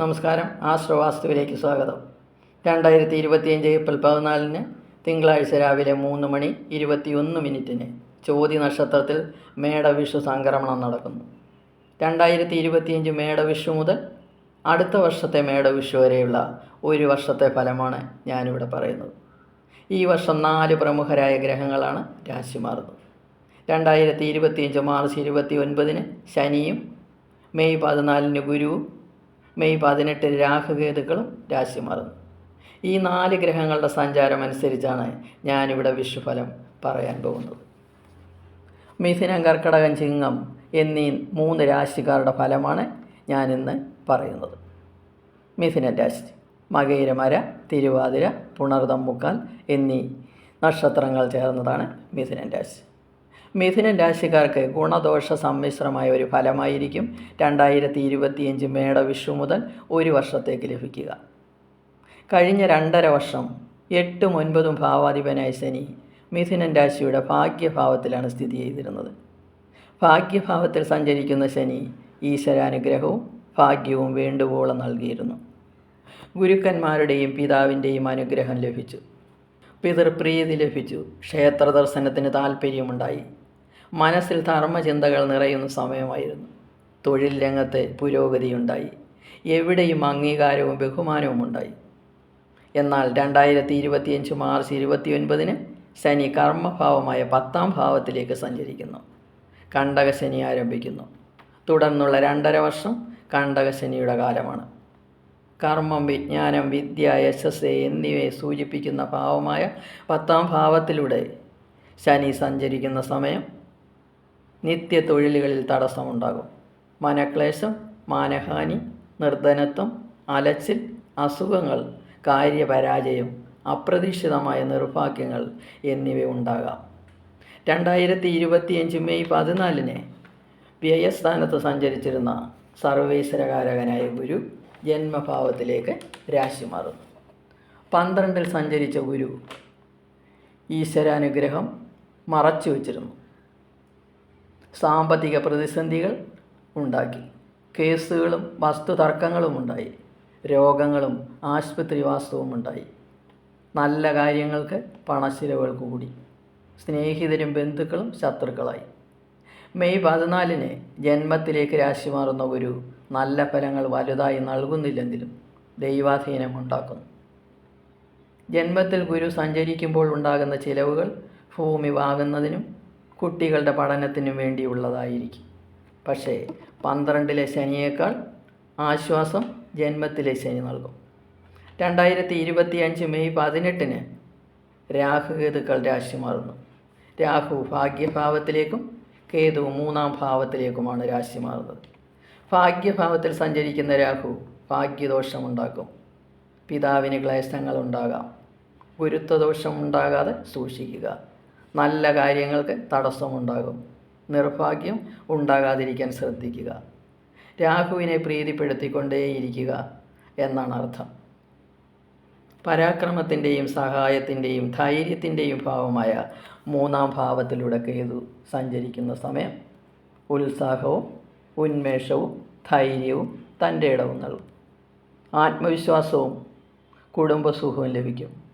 നമസ്കാരം. ആശ്രവാസ്തുവിലേക്ക് സ്വാഗതം. രണ്ടായിരത്തി ഇരുപത്തിയഞ്ച് ഏപ്രിൽ പതിനാലിന് തിങ്കളാഴ്ച രാവിലെ മൂന്ന് മണി ഇരുപത്തിയൊന്ന് മിനിറ്റിന് ചോതി നക്ഷത്രത്തിൽ മേടവിഷു സംക്രമണം നടക്കുന്നു. രണ്ടായിരത്തി ഇരുപത്തിയഞ്ച് മേടവിഷു മുതൽ അടുത്ത വർഷത്തെ മേടവിഷു വരെയുള്ള ഒരു വർഷത്തെ ഫലമാണ് ഞാനിവിടെ പറയുന്നത്. ഈ വർഷം നാല് പ്രമുഖരായ ഗ്രഹങ്ങളാണ് രാശി മാറുന്നത് രണ്ടായിരത്തി ഇരുപത്തിയഞ്ച് മാർച്ച് ഇരുപത്തി ഒൻപതിന് ശനിയും മെയ് പതിനാലിന് ഗുരുവും മെയ് പതിനെട്ടിന് രാഹുകേതുക്കളും രാശി മാറുന്നു. ഈ നാല് ഗ്രഹങ്ങളുടെ സഞ്ചാരം അനുസരിച്ചാണ് ഞാനിവിടെ വിഷുഫലം പറയാൻ പോകുന്നത്. മിഥുനം കർക്കടകം ചിങ്ങം എന്നീ മൂന്ന് രാശിക്കാരുടെ ഫലമാണ് ഞാനിന്ന് പറയുന്നത്. മിഥുന രാശി മകയിരമര തിരുവാതിര പുണർതം എന്നീ നക്ഷത്രങ്ങൾ ചേർന്നതാണ് മിഥുനൻ രാശി. മിഥുനൻ രാശിക്കാർക്ക് ഗുണദോഷ സമ്മിശ്രമായ ഒരു ഫലമായിരിക്കും രണ്ടായിരത്തി ഇരുപത്തിയഞ്ച് മേടവിഷു മുതൽ ഒരു വർഷത്തേക്ക് ലഭിക്കുക. കഴിഞ്ഞ രണ്ടര വർഷം എട്ടും ഒൻപതും ഭാവാധിപനായ ശനി മിഥുനൻ രാശിയുടെ ഭാഗ്യഭാവത്തിലാണ് സ്ഥിതി ചെയ്തിരുന്നത്. ഭാഗ്യഭാവത്തിൽ സഞ്ചരിക്കുന്ന ശനി ഈശ്വരാനുഗ്രഹവും ഭാഗ്യവും വേണ്ടുവോളം നൽകിയിരുന്നു. ഗുരുക്കന്മാരുടെയും പിതാവിന്റെയും അനുഗ്രഹം ലഭിച്ചു. പിതൃപ്രീതി ലഭിച്ചു. ക്ഷേത്ര ദർശനത്തിന് താല്പര്യമുണ്ടായി മനസ്സിൽ ധർമ്മചിന്തകൾ നിറയുന്ന സമയമായിരുന്നു. തൊഴിൽ രംഗത്ത് പുരോഗതിയുണ്ടായി. എവിടെയും അംഗീകാരവും ബഹുമാനവും ഉണ്ടായി. എന്നാൽ രണ്ടായിരത്തി ഇരുപത്തിയഞ്ച് മാർച്ച് ഇരുപത്തി ഒൻപതിന് ശനി കർമ്മഭാവമായ പത്താം ഭാവത്തിലേക്ക് സഞ്ചരിക്കുന്നു. കണ്ടകശനി ആരംഭിക്കുന്നു. തുടർന്നുള്ള രണ്ടര വർഷം കണ്ടകശനിയുടെ കാലമാണ്. കർമ്മം വിജ്ഞാനം വിദ്യ യശസ് എന്നിവയെ സൂചിപ്പിക്കുന്ന ഭാവമായ പത്താം ഭാവത്തിലൂടെ ശനി സഞ്ചരിക്കുന്ന സമയം നിത്യ തൊഴിലുകളിൽ തടസ്സമുണ്ടാകും. മനക്ലേശം മാനഹാനി നിർധനത്വം അലച്ചിൽ അസുഖങ്ങൾ കാര്യപരാജയം അപ്രതീക്ഷിതമായ നിർഭാഗ്യങ്ങൾ എന്നിവ ഉണ്ടാകാം രണ്ടായിരത്തി ഇരുപത്തിയഞ്ച് മെയ് പതിനാലിന് വ്യയസ്ഥാനത്ത് സഞ്ചരിച്ചിരുന്ന സർവേശ്വരകാരകനായ ഗുരു ജന്മഭാവത്തിലേക്ക് രാശി മാറുന്നു. പന്ത്രണ്ടിൽ സഞ്ചരിച്ച ഗുരു ഈശ്വരാനുഗ്രഹം മറച്ചു വച്ചിരുന്നു സാമ്പത്തിക പ്രതിസന്ധികൾ ഉണ്ടാക്കി. കേസുകളും വസ്തുതർക്കങ്ങളും ഉണ്ടായി. രോഗങ്ങളും ആശുപത്രി വാസ്തവും ഉണ്ടായി. നല്ല കാര്യങ്ങൾക്ക് പണച്ചിലവുകൾ കൂടി. സ്നേഹിതരും ബന്ധുക്കളും ശത്രുക്കളായി. മെയ് പതിനാലിന് ജന്മത്തിലേക്ക് രാശി മാറുന്ന ഒരു നല്ല ഫലങ്ങൾ വലുതായി നൽകുന്നില്ലെങ്കിലും ദൈവാധീനം ഉണ്ടാക്കുന്നു. ജന്മത്തിൽ ഗുരു സഞ്ചരിക്കുമ്പോൾ ഉണ്ടാകുന്ന ചിലവുകൾ ഭൂമി വാങ്ങുന്നതിനും കുട്ടികളുടെ പഠനത്തിനും വേണ്ടിയുള്ളതായിരിക്കും പക്ഷേ പന്ത്രണ്ടിലെ ശനിയേക്കാൾ ആശ്വാസം ജന്മത്തിലെ ശനി നൽകും. രണ്ടായിരത്തി ഇരുപത്തി അഞ്ച് മെയ് പതിനെട്ടിന് രാഹുകേതുക്കൾ രാശി മാറുന്നു. രാഹു ഭാഗ്യഭാവത്തിലേക്കും കേതു മൂന്നാം ഭാവത്തിലേക്കുമാണ് രാശി മാറുന്നത്. ഭാഗ്യഭാവത്തിൽ സഞ്ചരിക്കുന്ന രാഹു ഭാഗ്യദോഷമുണ്ടാക്കും. പിതാവിന് ക്ലേശങ്ങൾ ഉണ്ടാകാം ഗുരുത്വദോഷം ഉണ്ടാകാതെ സൂക്ഷിക്കുക. നല്ല കാര്യങ്ങൾക്ക് തടസ്സമുണ്ടാകും. നിർഭാഗ്യം ഉണ്ടാകാതിരിക്കാൻ ശ്രദ്ധിക്കുക. രാഹുവിനെ പ്രീതിപ്പെടുത്തിക്കൊണ്ടേയിരിക്കുക എന്നാണ് അർത്ഥം. പരാക്രമത്തിന്റെയും സഹായത്തിന്റെയും ധൈര്യത്തിന്റെയും ഭാവമായ മൂന്നാം ഭാവത്തിലൂടെ കേതു സഞ്ചരിക്കുന്ന സമയം ഉത്സാഹവും ഉന്മേഷവും ധൈര്യവും തന്റെ ഇടവും നൽകും. ആത്മവിശ്വാസവും കുടുംബസുഖവും ലഭിക്കും.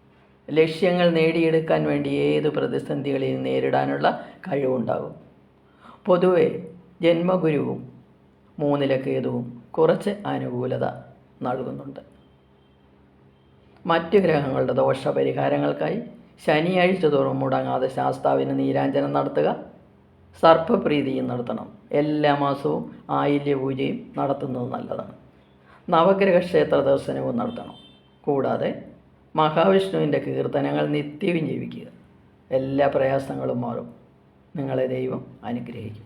ലക്ഷ്യങ്ങൾ നേടിയെടുക്കാൻ വേണ്ടി ഏത് പ്രതിസന്ധികളെയും നേരിടാനുള്ള കഴിവുണ്ടാകും. പൊതുവെ ജന്മഗുരുവും മൂന്നിലക്കേതുവും കുറച്ച് അനുകൂലത നൽകുന്നുണ്ട്. മറ്റ് ഗ്രഹങ്ങളുടെ ദോഷപരിഹാരങ്ങൾക്കായി ശനിയാഴ്ച തോറും മുടങ്ങാതെ ശാസ്താവിന് നീരാഞ്ജനം നടത്തുക സർപ്പപ്രീതിയും നടത്തണം. എല്ലാ മാസവും ആയില്യ പൂജയും നടത്തുന്നത് നല്ലതാണ്. നവഗ്രഹ ക്ഷേത്ര ദർശനവും നടത്തണം. കൂടാതെ മഹാവിഷ്ണുവിന്റെ കീർത്തനങ്ങൾ നിത്യവും ജീവിക്കുക എല്ലാ പ്രയാസങ്ങളും മാറും. നിങ്ങളെ ദൈവം അനുഗ്രഹിക്കും.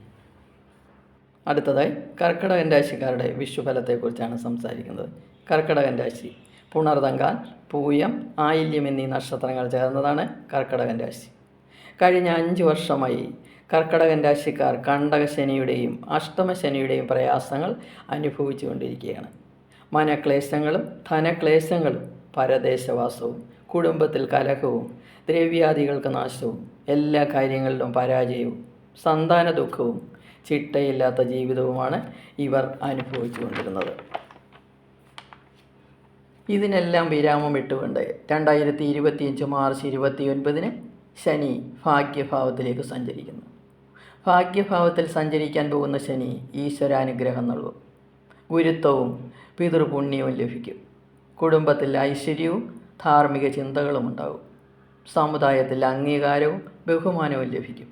അടുത്തതായി കർക്കിടകൻ രാശിക്കാരുടെ വിഷുഫലത്തെക്കുറിച്ചാണ് സംസാരിക്കുന്നത്. കർക്കിടകൻ രാശി പുണർതങ്കാൻ പൂയം ആയില്യം എന്നീ നക്ഷത്രങ്ങൾ ചേർന്നതാണ് കർക്കിടകൻ രാശി. കഴിഞ്ഞ അഞ്ച് വർഷമായി കർക്കിടകൻ രാശിക്കാർ കണ്ടകശനിയുടെയും അഷ്ടമശനിയുടെയും പ്രയാസങ്ങൾ അനുഭവിച്ചുകൊണ്ടിരിക്കുകയാണ്. മനക്ലേശങ്ങളും ധനക്ലേശങ്ങളും പരദേശവാസവും കുടുംബത്തിൽ കലഹവും ദ്രവ്യാദികൾക്ക് നാശവും എല്ലാ കാര്യങ്ങളിലും പരാജയവും സന്താന ദുഃഖവും ചിട്ടയില്ലാത്ത ജീവിതവുമാണ് ഇവർ അനുഭവിച്ചുകൊണ്ടിരുന്നത്. ഇതിനെല്ലാം വിരാമം ഇട്ടുകൊണ്ട് രണ്ടായിരത്തി ഇരുപത്തിയഞ്ച് മാർച്ച് ഇരുപത്തി ഒൻപതിന് ശനി ഭാഗ്യഭാവത്തിലേക്ക് സഞ്ചരിക്കുന്നു. ഭാഗ്യഭാവത്തിൽ സഞ്ചരിക്കാൻ പോകുന്ന ശനി ഈശ്വരാനുഗ്രഹം നൽകും. ഗുരുത്വവും പിതൃപുണ്യവും ലഭിക്കും. കുടുംബത്തിൽ ഐശ്വര്യവും ധാർമ്മിക ചിന്തകളും ഉണ്ടാകും. സമുദായത്തിൽ അംഗീകാരവും ബഹുമാനവും ലഭിക്കും.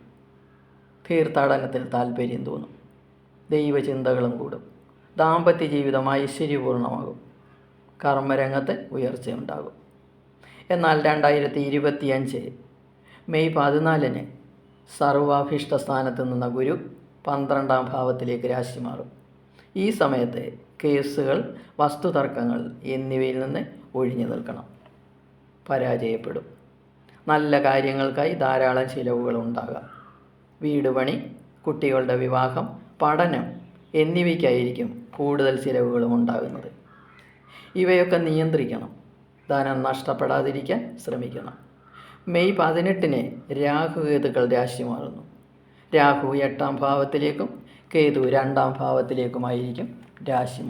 തീർത്ഥാടനത്തിൽ താല്പര്യം തോന്നും. ദൈവചിന്തകളും കൂടും. ദാമ്പത്യ ജീവിതം ഐശ്വര്യപൂർണമാകും കർമ്മരംഗത്ത് ഉയർച്ചയുണ്ടാകും. എന്നാൽ രണ്ടായിരത്തി ഇരുപത്തിയഞ്ച് മെയ് പതിനാലിന് സർവാഭിഷ്ട സ്ഥാനത്ത് നിന്ന ഗുരു പന്ത്രണ്ടാം ഭാവത്തിലേക്ക് രാശി മാറും ഈ സമയത്ത് കേസുകൾ വസ്തുതർക്കങ്ങൾ എന്നിവയിൽ നിന്ന് ഒഴിഞ്ഞു നിൽക്കണം. പരാജയപ്പെടും. നല്ല കാര്യങ്ങൾക്കായി ധാരാളം ചിലവുകൾ ഉണ്ടാകാം. വീട് പണി കുട്ടികളുടെ വിവാഹം പഠനം എന്നിവയ്ക്കായിരിക്കും കൂടുതൽ ചിലവുകളും ഉണ്ടാകുന്നത്. ഇവയൊക്കെ നിയന്ത്രിക്കണം. ധനം നഷ്ടപ്പെടാതിരിക്കാൻ ശ്രമിക്കണം. മെയ് പതിനെട്ടിന് രാഹു കേതുക്കൾ രാശി മാറുന്നു. രാഹു എട്ടാം ഭാവത്തിലേക്കും കേതു രണ്ടാം ഭാവത്തിലേക്കുമായിരിക്കും രാശി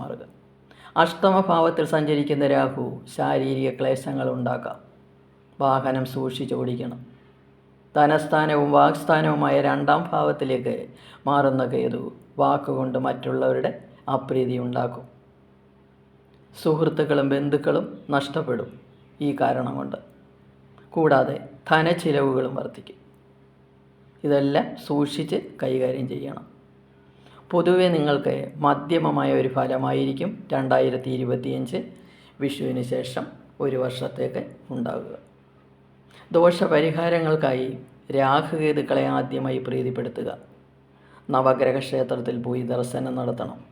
അഷ്ടമഭാവത്തിൽ സഞ്ചരിക്കുന്ന രാഹു ശാരീരിക ക്ലേശങ്ങൾ ഉണ്ടാക്കാം. വാഹനം സൂക്ഷിച്ചോടിക്കണം ധനസ്ഥാനവും വാക്സ്ഥാനവുമായ രണ്ടാം ഭാവത്തിലേക്ക് മാറുന്ന കേതു വാക്കുകൊണ്ട് മറ്റുള്ളവരുടെ അപ്രീതി ഉണ്ടാക്കും. സുഹൃത്തുക്കളും ബന്ധുക്കളും നഷ്ടപ്പെടും ഈ കാരണം കൊണ്ട്. കൂടാതെ ധനച്ചിലവുകളും വർദ്ധിക്കും. ഇതെല്ലാം സൂക്ഷിച്ച് കൈകാര്യം ചെയ്യണം. പൊതുവെ നിങ്ങൾക്ക് മധ്യമമായ ഒരു ഫലമായിരിക്കും രണ്ടായിരത്തി ഇരുപത്തിയഞ്ച് വിഷുവിന് ശേഷം ഒരു വർഷത്തേക്ക് ഉണ്ടാകുക ദോഷപരിഹാരങ്ങൾക്കായി രാഹുകേതുക്കളെ ആദ്യമായി പ്രീതിപ്പെടുത്തുക. നവഗ്രഹ ക്ഷേത്രത്തിൽ പോയി ദർശനം നടത്തണം.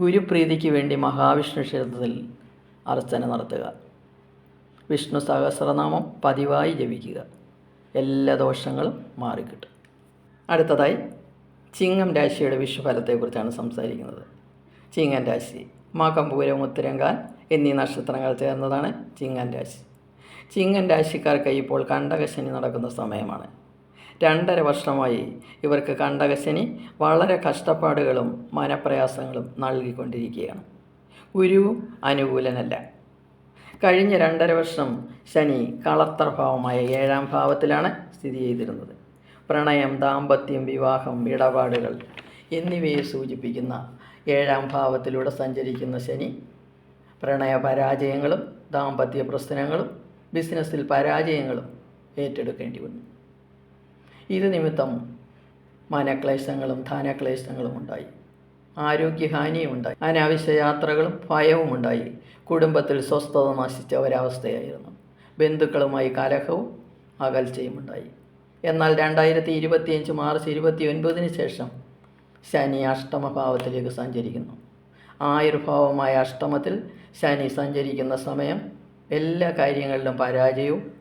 ഗുരുപ്രീതിക്ക് വേണ്ടി മഹാവിഷ്ണു ക്ഷേത്രത്തിൽ അർച്ചന നടത്തുക. വിഷ്ണു സഹസ്രനാമം പതിവായി ജപിക്കുക. എല്ലാ ദോഷങ്ങളും മാറിക്കിട്ടും. അടുത്തതായി ചിങ്ങം രാശിയുടെ വിഷുഫലത്തെക്കുറിച്ചാണ് സംസാരിക്കുന്നത്. ചിങ്ങം രാശി മകം പൂരം ഉത്തരങ്കാൽ എന്നീ നക്ഷത്രങ്ങൾ ചേർന്നതാണ് ചിങ്ങം രാശി. ചിങ്ങം രാശിക്കാർക്ക് ഇപ്പോൾ കണ്ടകശനി നടക്കുന്ന സമയമാണ്. രണ്ടര വർഷമായി ഇവർക്ക് കണ്ടകശനി വളരെ കഷ്ടപ്പാടുകളും മനപ്രയാസങ്ങളും നൽകിക്കൊണ്ടിരിക്കുകയാണ്. ഗുരുവും അനുകൂലനല്ല. കഴിഞ്ഞ രണ്ടര വർഷം ശനി കളത്തർ ഭാവമായ ഏഴാം ഭാവത്തിലാണ് സ്ഥിതി ചെയ്തിരുന്നത്. പ്രണയം ദാമ്പത്യം വിവാഹം ഇടപാടുകൾ എന്നിവയെ സൂചിപ്പിക്കുന്ന ഏഴാം ഭാവത്തിലൂടെ സഞ്ചരിക്കുന്ന ശനി. പ്രണയ പരാജയങ്ങളും ദാമ്പത്യ പ്രശ്നങ്ങളും ബിസിനസ്സിൽ പരാജയങ്ങളും ഏറ്റെടുക്കേണ്ടി വന്നു. ഇത് നിമിത്തം മനക്ലേശങ്ങളും ധനക്ലേശങ്ങളും ഉണ്ടായി. ആരോഗ്യഹാനിയും ഉണ്ടായി അനാവശ്യ യാത്രകളും ഭയവും ഉണ്ടായി കുടുംബത്തിൽ സ്വസ്ഥത നശിച്ച ഒരവസ്ഥയായിരുന്നു. ബന്ധുക്കളുമായി കലഹവും അകൽച്ചയും ഉണ്ടായി എന്നാൽ രണ്ടായിരത്തി ഇരുപത്തിയഞ്ച് മാർച്ച് ഇരുപത്തി ഒൻപതിന് ശേഷം ശനി അഷ്ടമഭാവത്തിലേക്ക് സഞ്ചരിക്കുന്നു. ആയുർഭാവമായ അഷ്ടമത്തിൽ ശനി സഞ്ചരിക്കുന്ന സമയം എല്ലാ കാര്യങ്ങളിലും പരാജയവും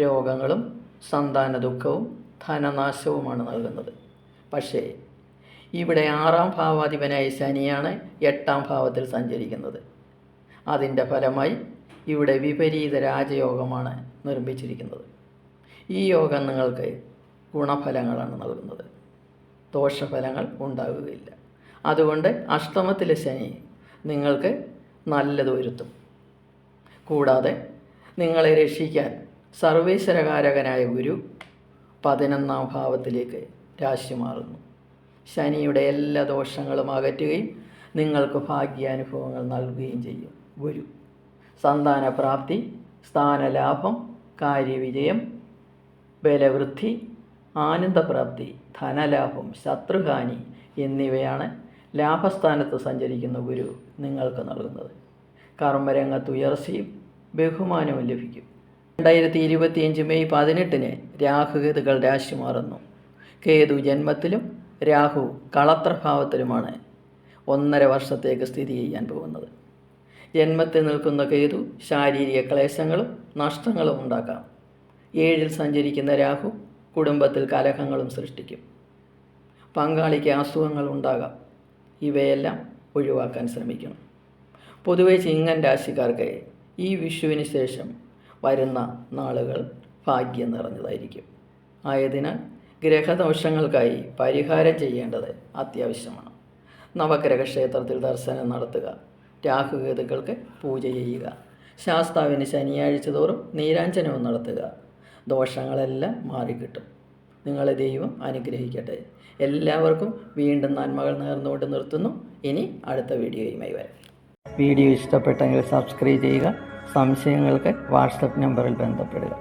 രോഗങ്ങളും സന്താന ദുഃഖവും ധനനാശവുമാണ് നൽകുന്നത്. പക്ഷേ ഇവിടെ ആറാം ഭാവാധിപനായ ശനിയാണ് എട്ടാം ഭാവത്തിൽ സഞ്ചരിക്കുന്നത്. അതിന്റെ ഫലമായി ഇവിടെ വിപരീത രാജയോഗമാണ് നിർമ്മിച്ചിരിക്കുന്നത്. ഈ യോഗം നിങ്ങൾക്ക് ഗുണഫലങ്ങളാണ് നൽകുന്നത്. ദോഷഫലങ്ങൾ ഉണ്ടാകുകയില്ല അതുകൊണ്ട് അഷ്ടമത്തിലെ ശനി നിങ്ങൾക്ക് നല്ലത് വരുത്തും കൂടാതെ നിങ്ങളെ രക്ഷിക്കാൻ സർവേശ്വരകാരകനായ ഗുരു പതിനൊന്നാം ഭാവത്തിലേക്ക് രാശി മാറുന്നു ശനിയുടെ എല്ലാ ദോഷങ്ങളും അകറ്റുകയും നിങ്ങൾക്ക് ഭാഗ്യാനുഭവങ്ങൾ നൽകുകയും ചെയ്യും ഗുരു. സന്താനപ്രാപ്തി സ്ഥാനലാഭം കാര്യവിജയം ബലവൃദ്ധി ആനന്ദപ്രാപ്തി ധനലാഭം ശത്രുഹാനി എന്നിവയാണ് ലാഭസ്ഥാനത്ത് സഞ്ചരിക്കുന്ന ഗുരു നിങ്ങൾക്ക് നൽകുന്നത്. കർമ്മരംഗത്ത് ഉയർച്ചയും ബഹുമാനവും ലഭിക്കും. രണ്ടായിരത്തി ഇരുപത്തിയഞ്ച് മെയ് പതിനെട്ടിന് രാഹുകേതുകൾ രാശി മാറുന്നു. കേതു ജന്മത്തിലും രാഹു കളത്രഭാവത്തിലുമാണ് ഒന്നര വർഷത്തേക്ക് സ്ഥിതി ചെയ്യാൻ പോകുന്നത്. ജന്മത്തിൽ നിൽക്കുന്ന കേതു ശാരീരിക ക്ലേശങ്ങളും നഷ്ടങ്ങളും ഉണ്ടാക്കാം. ഏഴിൽ സഞ്ചരിക്കുന്ന രാഹു കുടുംബത്തിൽ കലഹങ്ങളും സൃഷ്ടിക്കും. പങ്കാളിക്ക് അസുഖങ്ങൾ ഉണ്ടാകാം. ഇവയെല്ലാം ഒഴിവാക്കാൻ ശ്രമിക്കണം. പൊതുവെ ചിങ്ങൻ രാശിക്കാർക്ക് ഈ വിഷുവിന് ശേഷം വരുന്ന നാളുകൾ ഭാഗ്യം നിറഞ്ഞതായിരിക്കും. ആയതിനാൽ ഗ്രഹദോഷങ്ങൾക്കായി പരിഹാരം ചെയ്യേണ്ടത് അത്യാവശ്യമാണ്. നവഗ്രഹ ക്ഷേത്രത്തിൽ ദർശനം നടത്തുക രാഹുകേതുക്കൾക്ക് പൂജ ചെയ്യുക ശാസ്താവിന് ശനിയാഴ്ച തോറും നീരാഞ്ജനവും നടത്തുക ദോഷങ്ങളെല്ലാം മാറിക്കിട്ടും. നിങ്ങളെ ദൈവം അനുഗ്രഹിക്കട്ടെ. എല്ലാവർക്കും വീണ്ടും നന്മകൾ നേർന്നുകൊണ്ട് നിർത്തുന്നു. ഇനി അടുത്ത വീഡിയോയുമായി വരാം. വീഡിയോ ഇഷ്ടപ്പെട്ടെങ്കിൽ സബ്സ്ക്രൈബ് ചെയ്യുക സംശയങ്ങൾക്ക് വാട്സപ്പ് നമ്പറിൽ ബന്ധപ്പെടുക.